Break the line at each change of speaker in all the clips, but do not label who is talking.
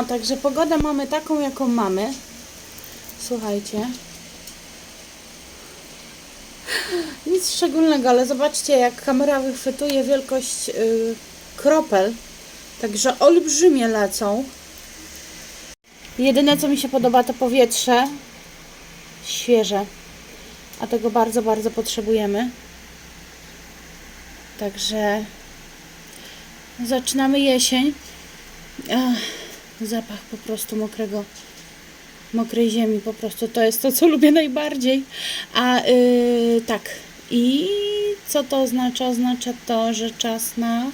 No, także pogodę mamy taką, jaką mamy. Słuchajcie. Nic szczególnego, ale zobaczcie, jak kamera wychwytuje wielkość y, kropel. Także olbrzymie lecą. Jedyne, co mi się podoba, to powietrze świeże. A tego bardzo, bardzo potrzebujemy. Także zaczynamy jesień. Zapach po prostu mokrego, mokrej ziemi. Po prostu to jest to, co lubię najbardziej. A yy, tak. I co to oznacza? Oznacza to, że czas na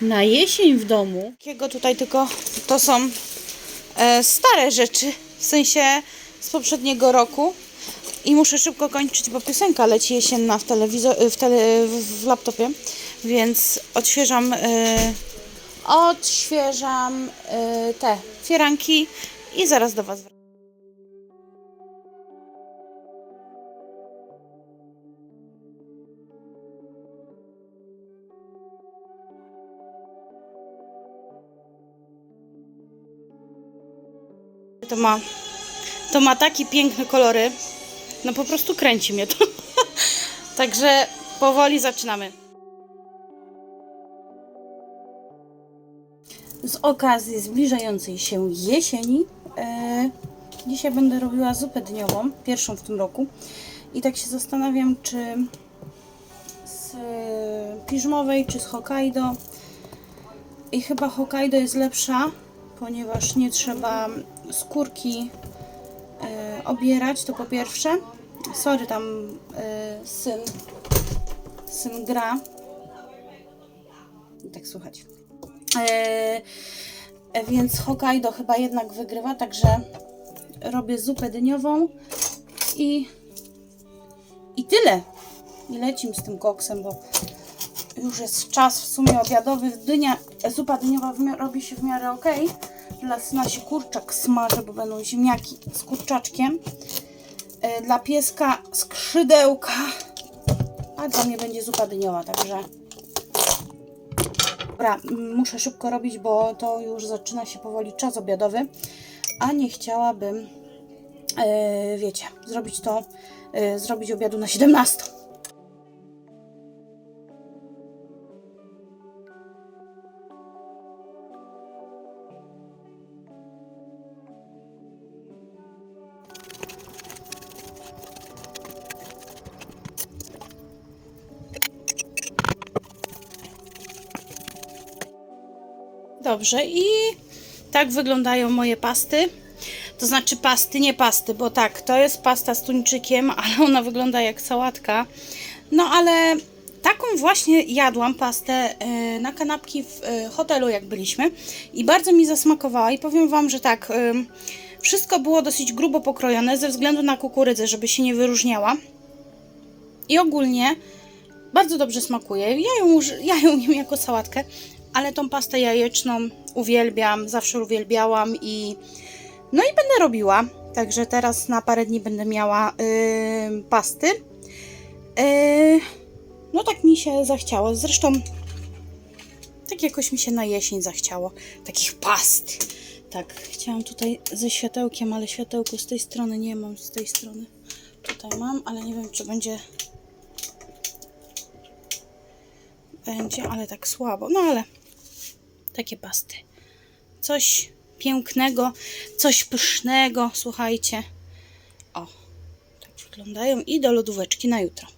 na jesień w domu. Jakiego tutaj tylko to są e, stare rzeczy, w sensie z poprzedniego roku. I muszę szybko kończyć, bo piosenka leci jesienna w, telewizor, w, tele, w laptopie, więc odświeżam, e, odświeżam e, te fieranki i zaraz do Was wracam. To ma, to ma takie piękne kolory. No po prostu kręci mnie to. Także powoli zaczynamy. Z okazji zbliżającej się jesieni e, dzisiaj będę robiła zupę dniową, pierwszą w tym roku. I tak się zastanawiam, czy z piżmowej, czy z Hokkaido. I chyba Hokkaido jest lepsza, ponieważ nie trzeba skórki e, obierać, to po pierwsze. Sorry, tam e, syn, syn gra. Tak słuchać. E, więc Hokkaido chyba jednak wygrywa, także robię zupę dyniową i, i tyle. I lecim z tym koksem, bo już jest czas w sumie obiadowy. Dynia, zupa dyniowa robi się w miarę ok. Dla syna się kurczak smaży, bo będą ziemniaki z kurczaczkiem. E, Dla pieska skrzydełka. A dla mnie będzie zupa dyniowa, także... Dobra, muszę szybko robić, bo to już zaczyna się powoli czas obiadowy. A nie chciałabym, e, wiecie, zrobić to, e, zrobić obiadu na 17. Dobrze, i tak wyglądają moje pasty. To znaczy pasty, nie pasty, bo tak, to jest pasta z tuńczykiem, ale ona wygląda jak sałatka. No ale taką właśnie jadłam pastę e, na kanapki w e, hotelu, jak byliśmy. I bardzo mi zasmakowała. I powiem Wam, że tak, e, wszystko było dosyć grubo pokrojone ze względu na kukurydzę, żeby się nie wyróżniała. I ogólnie bardzo dobrze smakuje. Ja ją, ja ją jem jako sałatkę, ale tą pastę jajeczną uwielbiam, zawsze uwielbiałam i no i będę robiła. Także teraz na parę dni będę miała yy, pasty. Yy, no tak mi się zachciało. Zresztą tak jakoś mi się na jesień zachciało. Takich past. Tak, chciałam tutaj ze światełkiem, ale światełku z tej strony nie mam, z tej strony. Tutaj mam, ale nie wiem, czy będzie będzie, ale tak słabo. No ale takie pasty. Coś pięknego, coś pysznego, słuchajcie. O, tak wyglądają i do lodóweczki na jutro.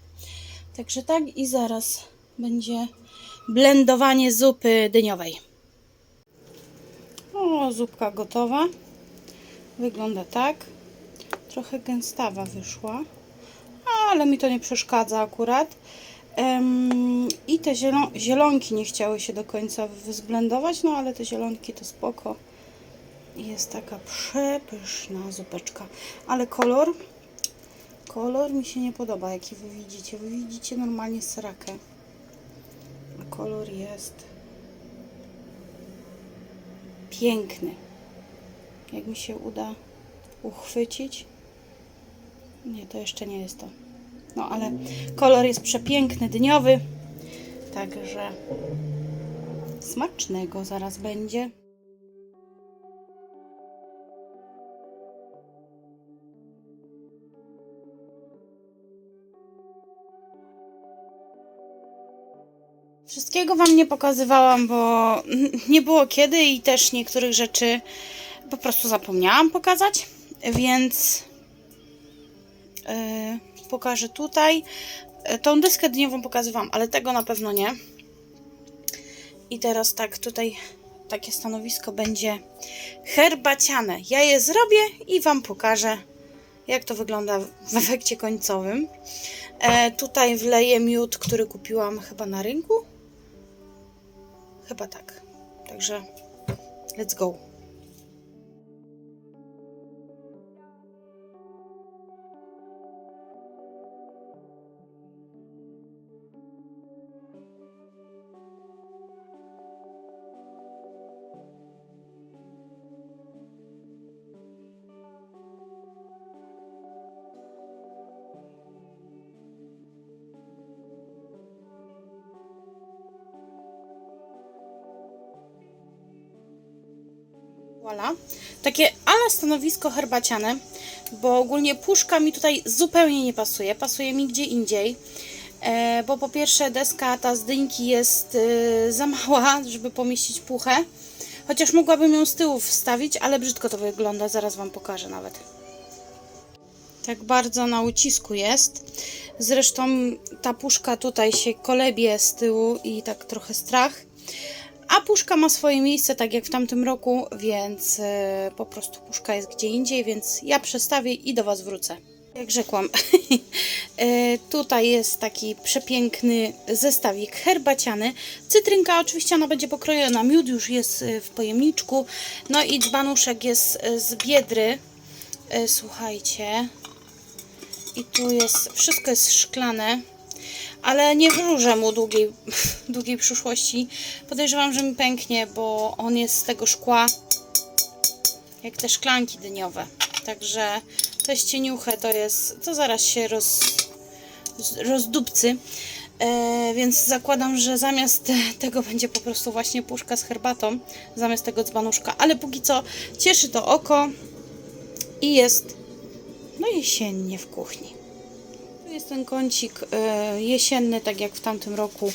Także tak i zaraz będzie blendowanie zupy dyniowej. O, zupka gotowa. Wygląda tak. Trochę gęstawa wyszła, ale mi to nie przeszkadza akurat. I te zielon zielonki nie chciały się do końca zblendować, no ale te zielonki to spoko. Jest taka przepyszna zupeczka. Ale kolor, kolor mi się nie podoba, jaki wy widzicie. Wy widzicie normalnie srakę. A kolor jest piękny. Jak mi się uda uchwycić. Nie, to jeszcze nie jest to. No ale kolor jest przepiękny, dniowy. Także smacznego zaraz będzie. Wszystkiego Wam nie pokazywałam, bo nie było kiedy i też niektórych rzeczy po prostu zapomniałam pokazać, więc yy, pokażę tutaj. Yy, Tą dyskę dniową pokazywałam, ale tego na pewno nie. I teraz tak, tutaj takie stanowisko będzie herbaciane. Ja je zrobię i Wam pokażę, jak to wygląda w efekcie końcowym. E, tutaj wleję miód, który kupiłam chyba na rynku. Chyba tak. Także let's go. Takie ale stanowisko herbaciane, bo ogólnie puszka mi tutaj zupełnie nie pasuje. Pasuje mi gdzie indziej. E, bo po pierwsze deska ta z dyńki jest e, za mała, żeby pomieścić puchę. Chociaż mogłabym ją z tyłu wstawić, ale brzydko to wygląda. Zaraz Wam pokażę nawet. Tak bardzo na ucisku jest. Zresztą ta puszka tutaj się kolebie z tyłu i tak trochę strach. A puszka ma swoje miejsce, tak jak w tamtym roku, więc e, po prostu puszka jest gdzie indziej, więc ja przestawię i do Was wrócę. Jak rzekłam, e, tutaj jest taki przepiękny zestawik herbaciany. Cytrynka oczywiście ona będzie pokrojona, miód już jest e, w pojemniczku, no i dzbanuszek jest z biedry. Słuchajcie, i tu jest, wszystko jest szklane ale nie wróżę mu długiej, długiej przyszłości. Podejrzewam, że mi pęknie, bo on jest z tego szkła, jak te szklanki dyniowe. Także to jest to jest, to zaraz się roz, rozdupcy. E, więc zakładam, że zamiast tego będzie po prostu właśnie puszka z herbatą, zamiast tego dzbanuszka. Ale póki co cieszy to oko i jest no jesiennie w kuchni. Jest ten kącik e, jesienny, tak jak w tamtym roku.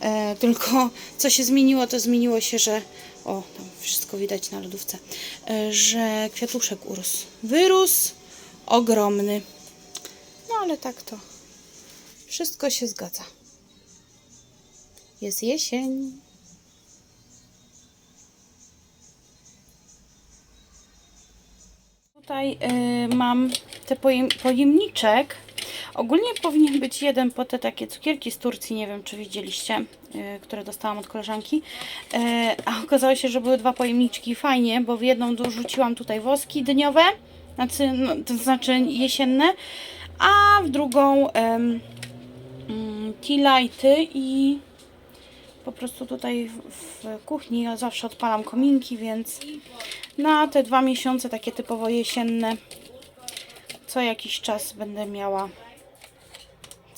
E, tylko co się zmieniło, to zmieniło się, że. O, tam wszystko widać na lodówce. E, że kwiatuszek urósł. Wyrósł ogromny. No ale tak to. Wszystko się zgadza. Jest jesień. Tutaj y, mam te pojem, pojemniczek. Ogólnie powinien być jeden po te takie cukierki z Turcji, nie wiem czy widzieliście, y, które dostałam od koleżanki. Y, a okazało się, że były dwa pojemniczki. Fajnie, bo w jedną dorzuciłam tutaj woski dyniowe, znaczy, no, to znaczy jesienne, a w drugą um, tea lighty i po prostu tutaj w, w kuchni ja zawsze odpalam kominki, więc na te dwa miesiące takie typowo jesienne co jakiś czas będę miała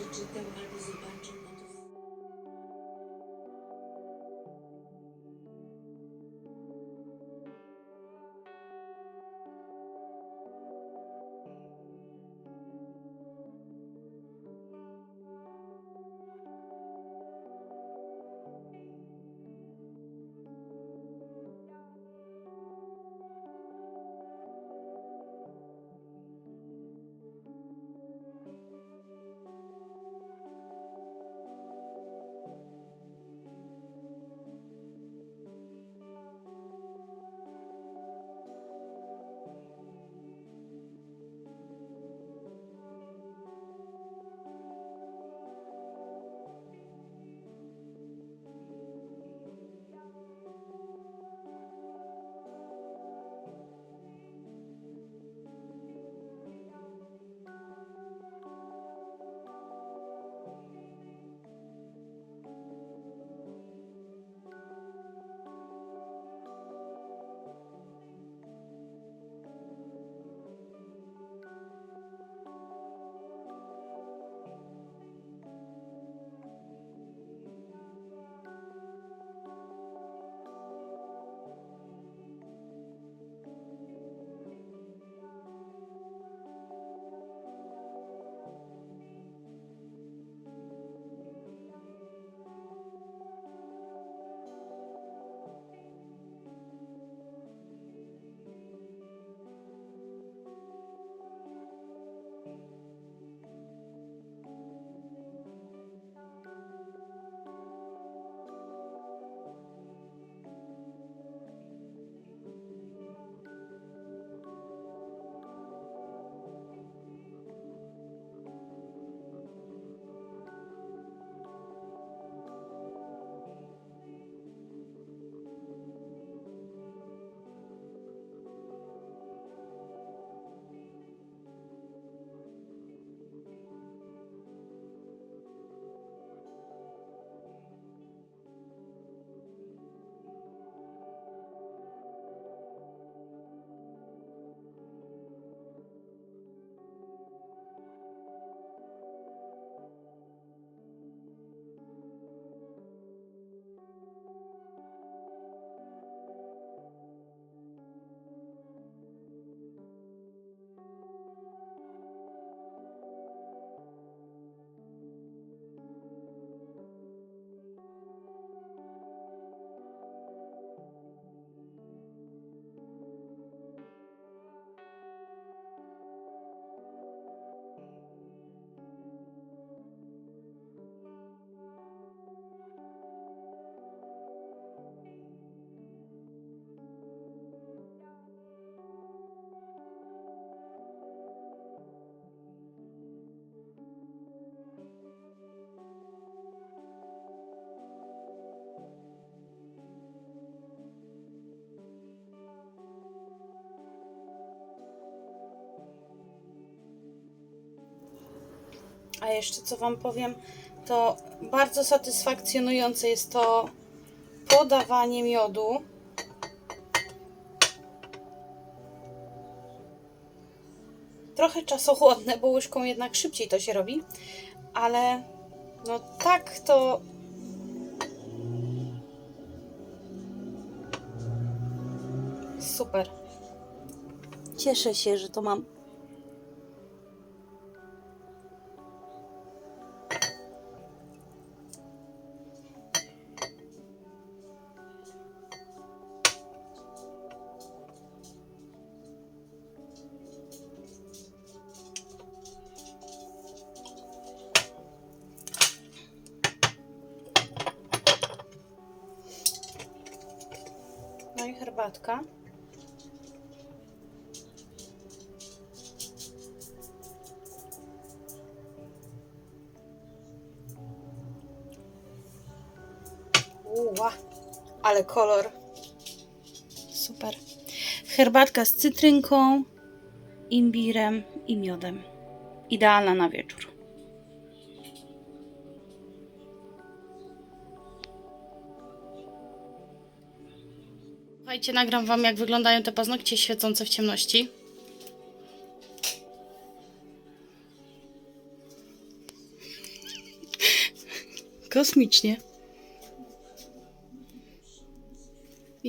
co
gdzieś przeczytał albo
A jeszcze co Wam powiem, to bardzo satysfakcjonujące jest to podawanie miodu. Trochę czasochłodne, bo łyżką jednak szybciej to się robi, ale no tak to super. Cieszę się, że to mam. Uła, ale kolor. Super. Herbatka z cytrynką, imbirem i miodem. Idealna na wieczór. Słuchajcie, nagram wam jak wyglądają te paznokcie świecące w ciemności. Kosmicznie.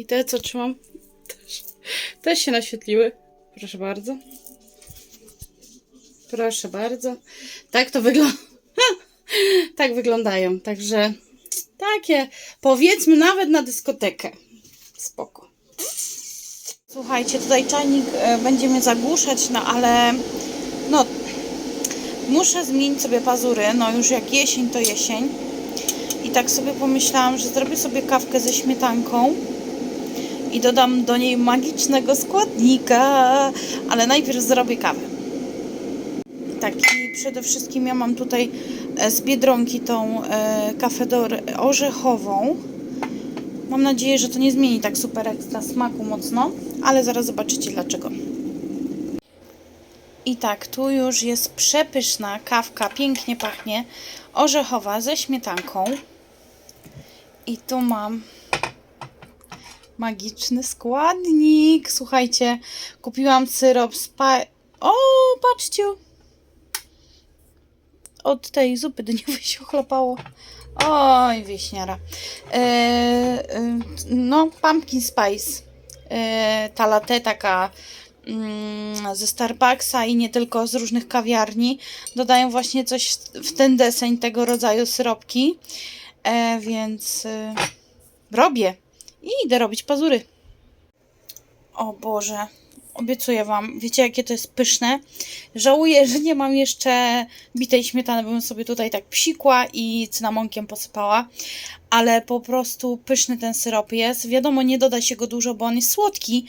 I te, co trzymam, też, też się naświetliły. Proszę bardzo. Proszę bardzo. Tak to wygląda. tak wyglądają. Także takie, powiedzmy, nawet na dyskotekę. Spoko. Słuchajcie, tutaj czajnik e, będzie mnie zagłuszać, no ale no muszę zmienić sobie pazury. No już jak jesień, to jesień. I tak sobie pomyślałam, że zrobię sobie kawkę ze śmietanką i dodam do niej magicznego składnika, ale najpierw zrobię kawę. Tak, i przede wszystkim ja mam tutaj e, z Biedronki tą e, kawę do orzechową. Mam nadzieję, że to nie zmieni tak super ekstra smaku mocno, ale zaraz zobaczycie dlaczego. I tak, tu już jest przepyszna kawka, pięknie pachnie, orzechowa ze śmietanką. I tu mam magiczny składnik. Słuchajcie, kupiłam syrop spa... O, patrzcie! Od tej zupy dyniowej się ochlapało. Oj, wieśniara. E, e, no, pumpkin spice. E, ta latte taka mm, ze Starbucksa i nie tylko z różnych kawiarni. Dodają właśnie coś w ten deseń tego rodzaju syropki. E, więc e, robię. I idę robić pazury. O Boże, obiecuję Wam, wiecie jakie to jest pyszne. Żałuję, że nie mam jeszcze bitej śmietany, bym sobie tutaj tak psikła i cynamonkiem posypała. Ale po prostu pyszny ten syrop jest. Wiadomo, nie doda się go dużo, bo on jest słodki,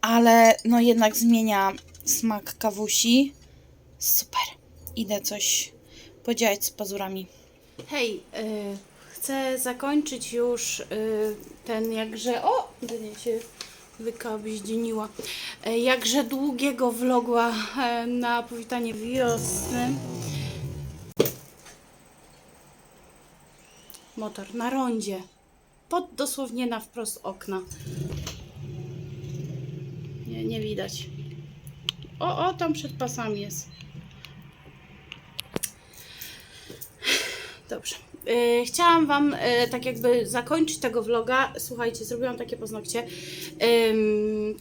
ale no jednak zmienia smak kawusi. Super. Idę coś podziałać z pazurami. Hej, y, chcę zakończyć już y, ten jakże... O! Dynia się wykabździeniła. Y, jakże długiego vlogła y, na powitanie wiosny. Motor na rondzie. Pod dosłownie na wprost okna. Nie, nie widać. O, o, tam przed pasami jest. Dobrze. Yy, chciałam Wam yy, tak jakby zakończyć tego vloga. Słuchajcie, zrobiłam takie paznokcie.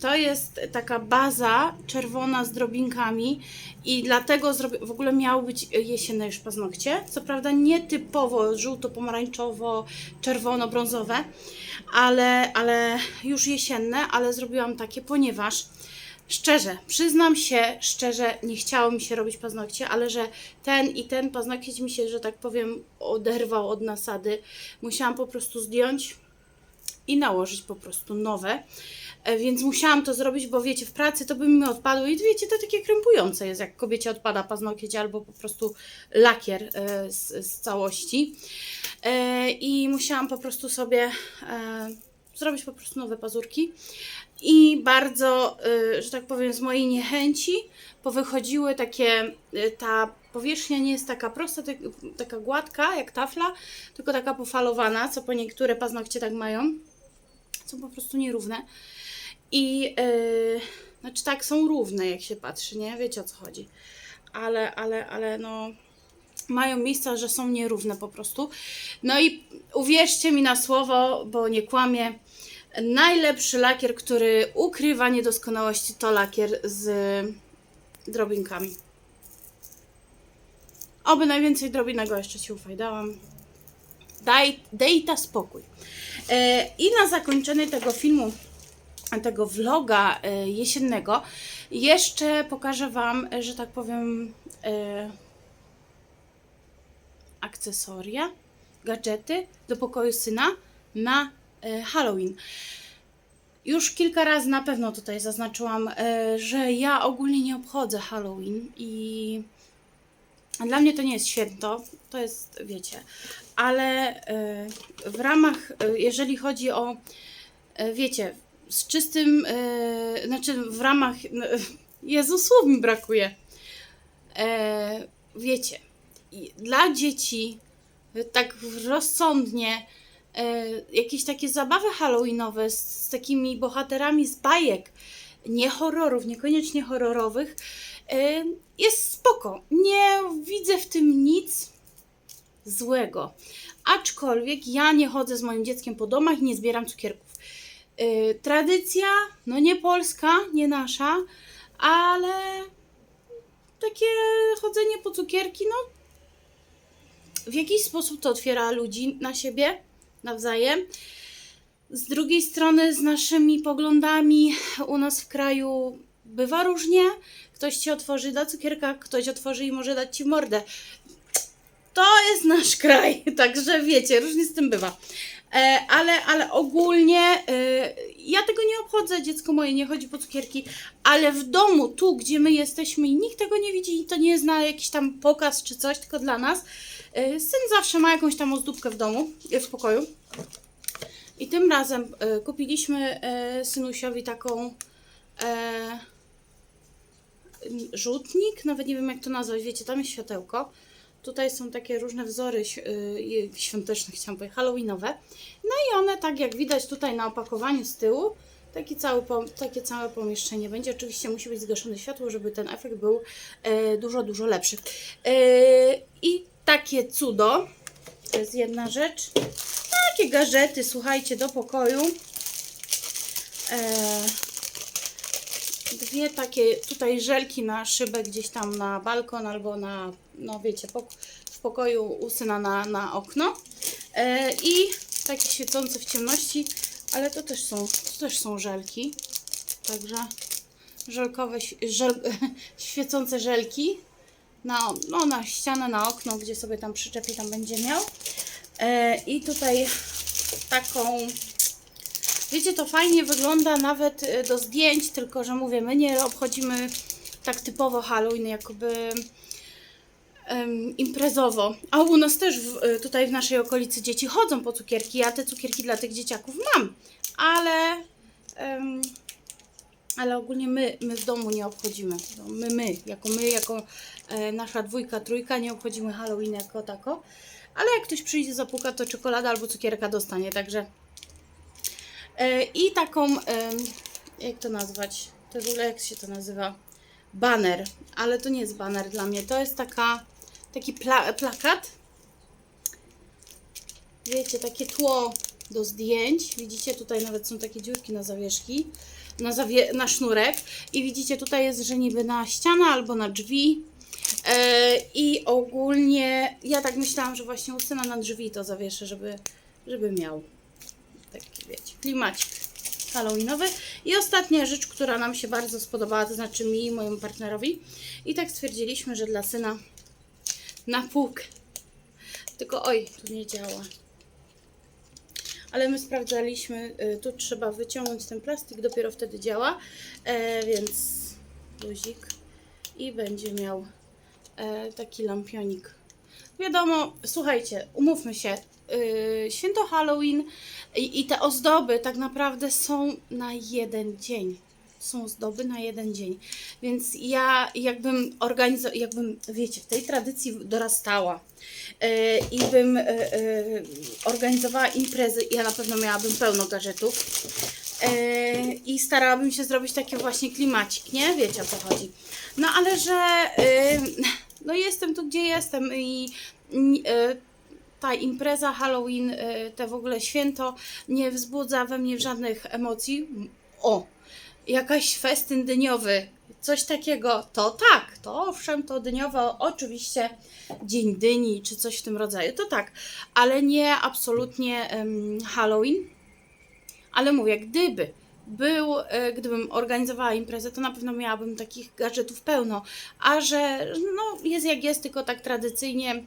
To jest taka baza czerwona z drobinkami i dlatego w ogóle miały być jesienne już paznokcie. Co prawda nie typowo żółto-pomarańczowo, czerwono-brązowe, ale, ale już jesienne, ale zrobiłam takie, ponieważ Szczerze, przyznam się, szczerze, nie chciało mi się robić paznokcie, ale że ten i ten paznokieć mi się, że tak powiem, oderwał od nasady. Musiałam po prostu zdjąć i nałożyć po prostu nowe. E, Więc musiałam to zrobić, bo wiecie, w pracy to by mi odpadło i wiecie, to takie krępujące jest, jak kobiecie odpada paznokieć albo po prostu lakier e, z, z całości. E, I musiałam po prostu sobie zrobić po prostu nowe pazurki. I bardzo, y, że tak powiem, z mojej niechęci powychodziły takie, y, ta powierzchnia nie jest taka prosta, tak, taka gładka jak tafla, tylko taka pofalowana, co po niektóre paznokcie tak mają. Są po prostu nierówne. I yy, znaczy tak, są równe, jak się patrzy, nie? Wiecie o co chodzi. Ale, ale, ale no mają miejsca, że są nierówne po prostu. No i uwierzcie mi na słowo, bo nie kłamię. Najlepszy lakier, który ukrywa niedoskonałości, to lakier z drobinkami. Oby najwięcej drobinego jeszcze ci ufajdałam. Daj, dej ta spokój. E, I na zakończenie tego filmu, tego vloga e, jesiennego, jeszcze pokażę Wam, że tak powiem, e, akcesoria, gadżety do pokoju syna na e, Halloween. Już kilka razy na pewno tutaj zaznaczyłam, e, że ja ogólnie nie obchodzę Halloween i dla mnie to nie jest święto, to jest, wiecie, ale e, w ramach, jeżeli chodzi o, wiecie, z czystym, znaczy w ramach, Jezu, słów mi brakuje. Wiecie, dla dzieci e, tak rozsądnie e, jakieś takie zabawy halloweenowe z, z takimi bohaterami z bajek, nie horrorów, niekoniecznie horrorowych, e, jest spoko. Nie widzę w tym nic złego. Aczkolwiek ja nie chodzę z moim dzieckiem po domach i nie zbieram cukierków. Tradycja, no nie polska, nie nasza, ale takie chodzenie po cukierki, no w jakiś sposób to otwiera ludzi na siebie nawzajem. Z drugiej strony, z naszymi poglądami u nas w kraju bywa różnie. Ktoś ci otworzy da cukierka, ktoś otworzy i może dać ci mordę. To jest nasz kraj, także wiecie, różnie z tym bywa. E, ale, ale ogólnie e, ja tego nie obchodzę, dziecko moje nie chodzi po cukierki, ale w domu, tu gdzie my jesteśmy i nikt tego nie widzi to nie jest na jakiś tam pokaz czy coś, tylko dla nas. E, syn zawsze ma jakąś tam ozdóbkę w domu, e, w pokoju. I tym razem e, kupiliśmy synusiowi taką e, rzutnik, nawet nie wiem jak to nazwać, wiecie, tam jest światełko. Tutaj są takie różne wzory y, świąteczne, chciałam powiedzieć, halloweenowe. No i one, tak jak widać tutaj na opakowaniu z tyłu, taki cały, takie całe pomieszczenie będzie. Oczywiście musi być zgaszone światło, żeby ten efekt był e, dużo, dużo lepszy. E, I takie cudo, to jest jedna rzecz. Takie gadżety, słuchajcie, do pokoju. E, dwie takie tutaj żelki na szybę gdzieś tam na balkon albo na, no wiecie, pok- w pokoju u syna na, na okno. E, I takie świecące w ciemności, ale to też są, to też są żelki. Także żelkowe, żel, świecące żelki na, no, na ścianę, na okno, gdzie sobie tam przyczepi, tam będzie miał. E, I tutaj taką Wiecie, to fajnie wygląda nawet y, do zdjęć, tylko że mówię, my nie obchodzimy tak typowo Halloween, jakoby em, imprezowo. A u nas też w, y, tutaj w naszej okolicy dzieci chodzą po cukierki. Ja te cukierki dla tych dzieciaków mam, ale em, ale ogólnie my, my w domu nie obchodzimy. No, My, my, jako my, jako e, nasza dwójka, trójka nie obchodzimy Halloween jako tako. Ale jak ktoś przyjdzie, zapuka, to czekolada albo cukierka dostanie, także E, I taką, jak to nazwać? To w ogóle jak się to nazywa? Banner, ale to nie jest banner dla mnie, to jest taka, taki pla plakat. Wiecie, takie tło do zdjęć. Widzicie, tutaj nawet są takie dziurki na zawieszki, na, zawie na sznurek. I widzicie, tutaj jest, że niby na ścianę albo na drzwi. E, I ogólnie ja tak myślałam, że właśnie u syna na drzwi to zawieszę, żeby, żeby miał taki wiecie, klimacik halloweenowy. I ostatnia rzecz, która nam się bardzo spodobała, to znaczy mi i mojemu partnerowi. I tak stwierdziliśmy, że dla syna na półkę. Tylko oj, tu nie działa. Ale my sprawdzaliśmy, y, tu trzeba wyciągnąć ten plastik, dopiero wtedy działa. E, więc luzik i będzie miał taki lampionik. Wiadomo, słuchajcie, umówmy się, y, święto Halloween i, i te ozdoby tak naprawdę są na jeden dzień. Są ozdoby na jeden dzień. Więc ja jakbym organizowała, jakbym, wiecie, w tej tradycji dorastała y, i bym y, y, organizowała imprezy, ja na pewno miałabym pełno gadżetów. Y, I starałabym się zrobić taki właśnie klimacik, nie? Wiecie o co chodzi. No ale że y, no jestem tu, gdzie jestem i y, ta impreza Halloween, y, te w ogóle święto nie wzbudza we mnie żadnych emocji. O, jakaś festyn dyniowy, coś takiego, to tak, to owszem, to dyniowo, oczywiście Dzień Dyni czy coś w tym rodzaju, to tak, ale nie absolutnie Halloween. Ale mówię, gdyby był, e, gdybym organizowała imprezę, to na pewno miałabym takich gadżetów pełno. A że no, jest jak jest, tylko tak tradycyjnie,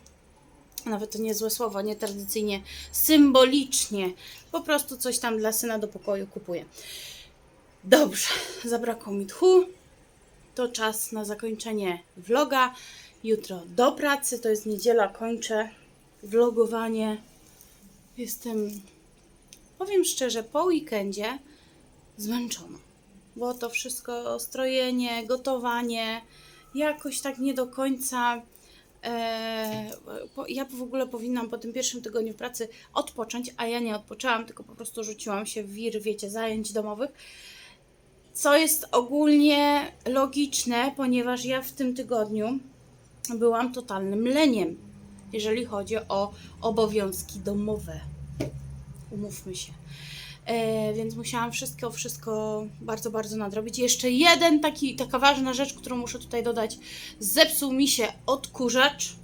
nawet to nie złe słowo, nie tradycyjnie, symbolicznie, po prostu coś tam dla syna do pokoju kupuję. Dobrze, zabrakło mi tchu. To czas na zakończenie vloga. Jutro do pracy, to jest niedziela, kończę vlogowanie. Jestem powiem szczerze, po weekendzie zmęczona, bo to wszystko strojenie, gotowanie, jakoś tak nie do końca. E, ja w ogóle powinnam po tym pierwszym tygodniu pracy odpocząć, a ja nie odpoczęłam, tylko po prostu rzuciłam się w wir, wiecie, zajęć domowych. Co jest ogólnie logiczne, ponieważ ja w tym tygodniu byłam totalnym leniem, jeżeli chodzi o obowiązki domowe umówmy się. E, więc musiałam wszystko, wszystko bardzo, bardzo nadrobić. Jeszcze jeden taki, taka ważna rzecz, którą muszę tutaj dodać. Zepsuł mi się odkurzacz.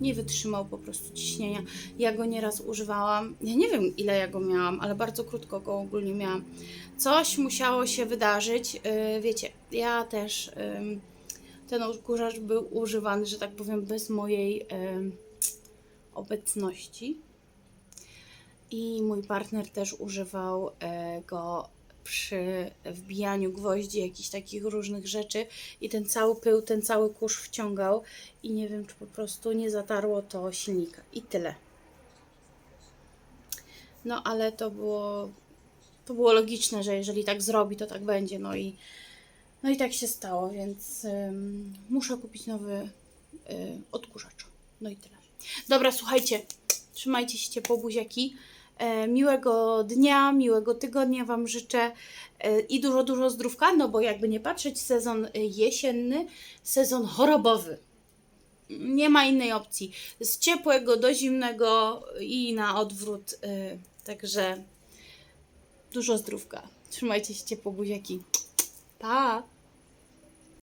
Nie wytrzymał po prostu ciśnienia. Ja go nieraz używałam. Ja nie wiem, ile ja go miałam, ale bardzo krótko go ogólnie miałam. Coś musiało się wydarzyć. E, wiecie, ja też em, ten odkurzacz był używany, że tak powiem, bez mojej em, obecności. I mój partner też używał e, go przy wbijaniu gwoździ, jakichś takich różnych rzeczy i ten cały pył, ten cały kurz wciągał i nie wiem, czy po prostu nie zatarło to silnika. I tyle. No ale to było, to było logiczne, że jeżeli tak zrobi, to tak będzie. No i, no i tak się stało, więc ym, muszę kupić nowy y, odkurzacz. No i tyle. Dobra, słuchajcie, trzymajcie się ciepło, buziaki. E, miłego dnia, miłego tygodnia Wam życzę e, i dużo, dużo zdrówka, no bo jakby nie patrzeć, sezon e, jesienny, sezon chorobowy. Nie ma innej opcji. Z ciepłego do zimnego i na odwrót. Także dużo zdrówka. Trzymajcie się ciepło, buziaki. Pa!